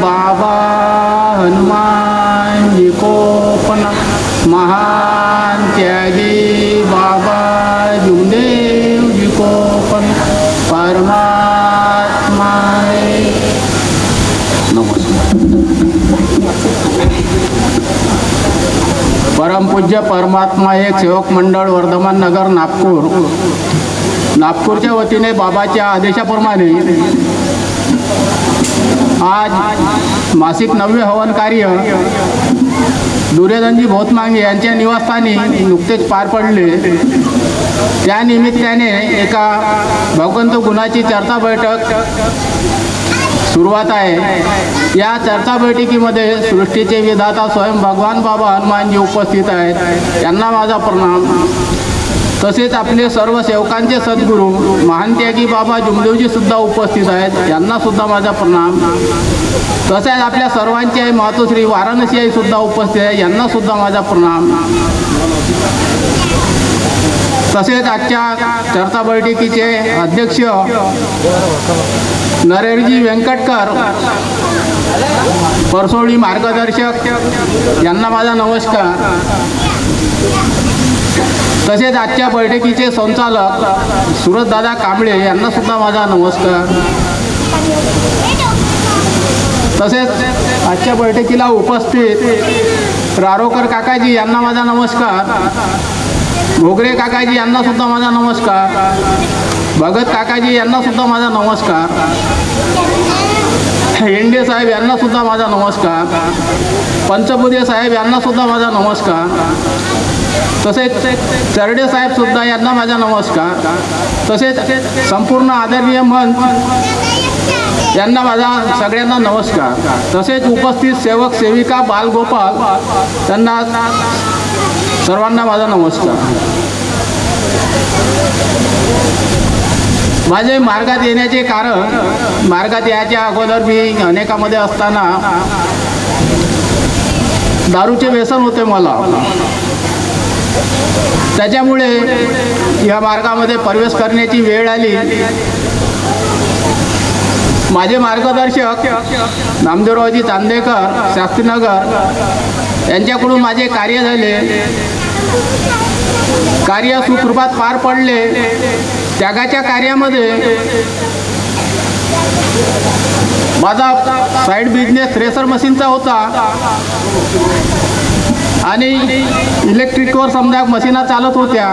बाबा हनुमान कोपन महान त्यागी बाबा जुदेव कोपन परमात्मा परमपूज्य परमात्मा एक सेवक मंडळ वर्धमान नगर नागपूर. नागपूरच्या वतीने बाबाच्या आदेशाप्रमाणे आज मासिक नववे हवन कार्य दुर्योधनजी भोतमांगे यांच्या निवासस्थानी नुकतेच पार पडले. त्या निमित्ताने एका भगवंत गुणाची चर्चा बैठक सुरुवात आहे. या चर्चा बैठकीमध्ये सृष्टीचे विधाता स्वयं भगवान बाबा हनुमानजी उपस्थित आहेत. यांना माझा प्रणाम. तसेच आपले सर्व सेवकांचे सद्गुरू महानत्यागी बाबा जुमदेवजी सुद्धा उपस्थित आहेत. यांना सुद्धा माझा प्रणाम. तसेच आपल्या सर्वांची आई मातोश्री वाराणसी आई सुद्धा उपस्थित आहे. यांना सुद्धा माझा प्रणाम. तसेच आजच्या चर्चा बैठकीचे अध्यक्ष नरेशजी व्यंकटकर परसोळी मार्गदर्शक यांना माझा नमस्कार. तसेच आजच्या बैठकीचे संचालक सुरतदादा कांबळे यांना सुद्धा माझा नमस्कार. तसेच आजच्या बैठकीला उपस्थित रारोकर काकाजी यांना माझा नमस्कार. घोगरे काकाजी यांना सुद्धा माझा नमस्कार. भगत काकाजी यांना सुद्धा माझा नमस्कार. हेंडे साहेब यांना सुद्धा माझा नमस्कार. पंचबुदे साहेब यांना सुद्धा माझा नमस्कार. तसेच चरडे साहेब सुद्धा यांना माझा नमस्कार. तसेच संपूर्ण आदरणीय मंच यांना माझा सगळ्यांना नमस्कार. तसेच उपस्थित सेवक सेविका बालगोपाल त्यांना सर्वांना माझा नमस्कार. माझे मार्गात येण्याचे कारण मार्गात यायच्या अगोदर मी अनेकामध्ये असताना दारूचे व्यसन होते मला. त्याच्यामुळे या मार्गामध्ये प्रवेश करण्याची वेळ आली. माझे मार्गदर्शक नामदेवरावजी चांदेकर शास्त्रीनगर यांच्याकडून माझे कार्य झाले. कार्य सुखरूपात पार पडले. त्यागाच्या कार्यामध्ये माझा साईड बिझनेस थ्रेसर मशीनचा होता. आणि इलेक्ट्रिकवर समजा मशीना चालत होत्या.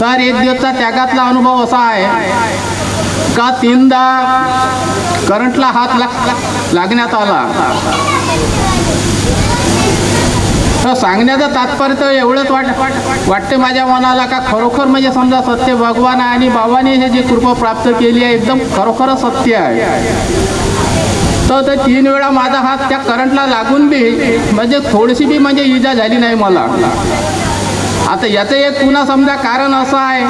तर एक दिवसचा त्यागातला अनुभव असा आहे का तीनदा करंटला हात लाग लागण्यात आला. तर सांगण्याचं तात्पर्य तर एवढंच वाट वाटते माझ्या मनाला का खरोखर म्हणजे समजा सत्य भगवान आहे आणि बाबाने हे जी कृपा प्राप्त केली आहे एकदम खरोखरच सत्य आहे. तर ते तीन वेळा माझा हात त्या करंटला लागून बी म्हणजे थोडीशी बी म्हणजे इजा झाली नाही मला. आता याचं एक पुन्हा समजा कारण असं आहे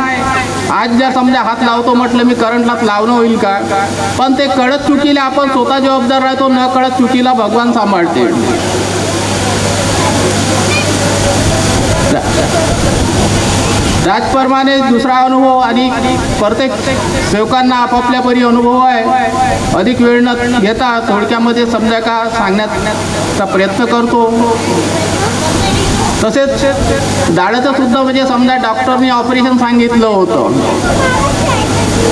आज जर समजा हात लावतो म्हटलं मी करंटलाच लावणं होईल का? पण ते कळत चुकीला आपण स्वतः जबाबदार राहतो न कळत चुकीला भगवान सांभाळते. त्याचप्रमाणे दुसरा अनुभव आणि प्रत्येक सेवकांना आपापल्या परी अनुभव आहे. अधिक वेळ न घेता थोडक्यामध्ये समजा का सांगण्याचा प्रयत्न करतो. तसेच दाढाचं सुद्धा म्हणजे समजा डॉक्टरने ऑपरेशन सांगितलं होतं.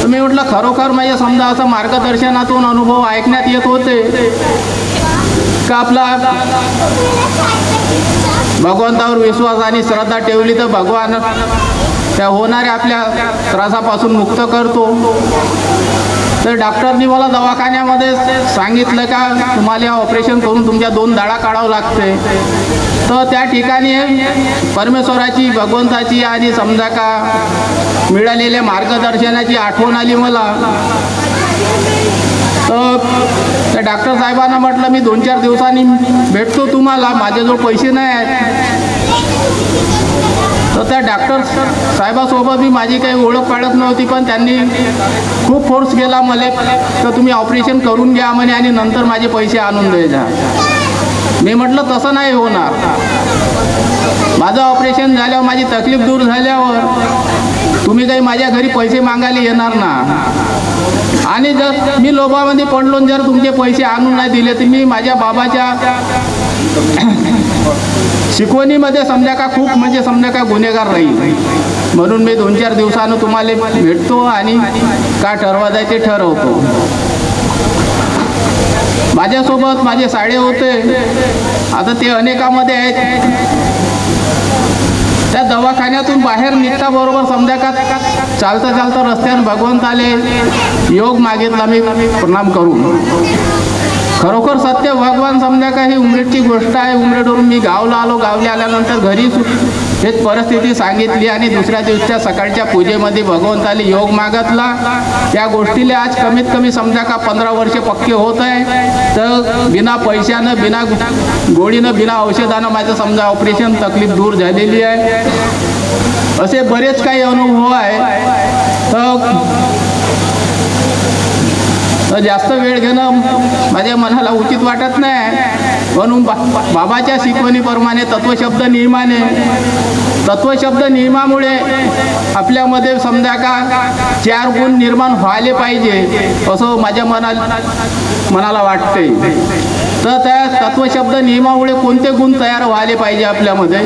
तुम्ही मी म्हटलं खरोखर म्हणजे समजा असं मार्गदर्शनातून अनुभव ऐकण्यात येत होते का आपला भगवंतावर विश्वास आणि श्रद्धा ठेवली तर भगवान त्या होणाऱ्या आपल्या त्रासापासून मुक्त करतो. तर डॉक्टरनी मला दवाखान्यामध्ये सांगितलं का तुम्हाला ऑपरेशन करून तुमच्या दोन दाळा काढावं लागते तर त्या ठिकाणी परमेश्वराची भगवंताची आणि समजा का मिळालेल्या मार्गदर्शनाची आठवण आली मला. तर त्या डॉक्टर साहेबांना म्हटलं मी दोन चार दिवसांनी भेटतो तुम्हाला माझ्याजवळ पैसे नाही आहेत. तर त्या डॉक्टर साहेबासोबत मी माझी काही ओळख पाळत नव्हती पण त्यांनी खूप फोर्स केला मला तर तुम्ही ऑपरेशन करून घ्या म्हणे आणि नंतर माझे पैसे आणून द्यायचा मी म्हटलं तसं नाही होणार. माझं ऑपरेशन झाल्यावर माझी तकलीफ दूर झाल्यावर तुम्ही काही माझ्या घरी पैसे मागायला येणार ना? आणि जर मी लोभामध्ये पडलो जर तुमचे पैसे आणून नाही दिले तर मी माझ्या बाबाच्या शिकवणीमध्ये समजा का खूप म्हणजे समजा का गुन्हेगार राहील. म्हणून मी दोन चार दिवसानं तुम्हाला भेटतो आणि का ठरवायचं ते ठरवतो. माझ्यासोबत माझे साडे होते. आता ते अनेकामध्ये आहेत. त्या दवाखान्यातून बाहेर निघता बरोबर समजा का चालता चालता रस्त्यानं भगवंताले योग मागितला मी प्रणाम करू. खरोखर सत्य भगवान समजा का ही उमरेडची गोष्ट आहे उमरेडवरून मी गावला आलो गावले आल्यानंतर घरी एक परिस्थिती सांगितली आणि दुसऱ्या दिवसच्या सकाळच्या पूजेमध्ये भगवंताले योग मागतला. त्या गोष्टीला आज कमीत कमी समजा का पंधरा वर्षे पक्के होत आहे. तर बिना पैशानं बिना गोळीनं बिना औषधानं माझं समजा ऑपरेशन तकलीफ दूर झालेली आहे. असे बरेच काही अनुभव आहे. तर जास्त वेळ घेणं माझ्या मनाला उचित वाटत नाही. म्हणून बा बाबाच्या शिकवणीप्रमाणे तत्वशब्द नियमाने तत्वशब्द नियमामुळे आपल्यामध्ये समजा का चार गुण निर्माण व्हायला पाहिजे असं माझ्या मना मनाला वाटते. तर त्या तत्वशब्द नियमामुळे कोणते गुण तयार व्हायला पाहिजे आपल्यामध्ये?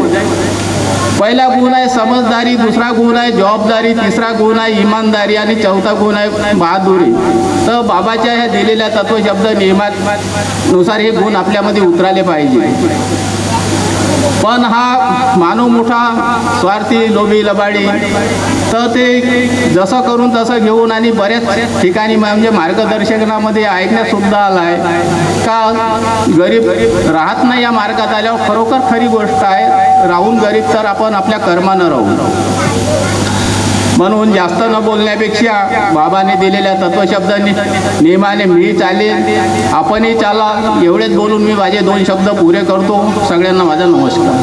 पहिला गुण आहे समजदारी दुसरा गुण आहे जबाबदारी तिसरा गुण आहे इमानदारी आणि चौथा गुण आहे बहादुरी. तर बाबाच्या ह्या दिलेल्या तत्वशब्द नियमानुसार हे गुण आपल्यामध्ये उतराले पाहिजे. पण हा मानव मोठा स्वार्थी लोभी लबाडी. तर ते जसं करून तसं घेऊन आणि बऱ्याच ठिकाणी म्हणजे मार्गदर्शनामध्ये ऐकण्यातसुद्धा आला आहे का गरीब राहत नाही या मार्गात आल्यावर खरोखर खरी गोष्ट आहे राहून गरीब तर आपण आपल्या कर्मानं राहू. म्हणून जास्त न बोलण्यापेक्षा बाबाने दिलेल्या तत्वशब्दांनी नियमाने मी चालेल. आपणही चाला. एवढेच बोलून मी माझे दोन शब्द पुरे करतो. सगळ्यांना माझा नमस्कार.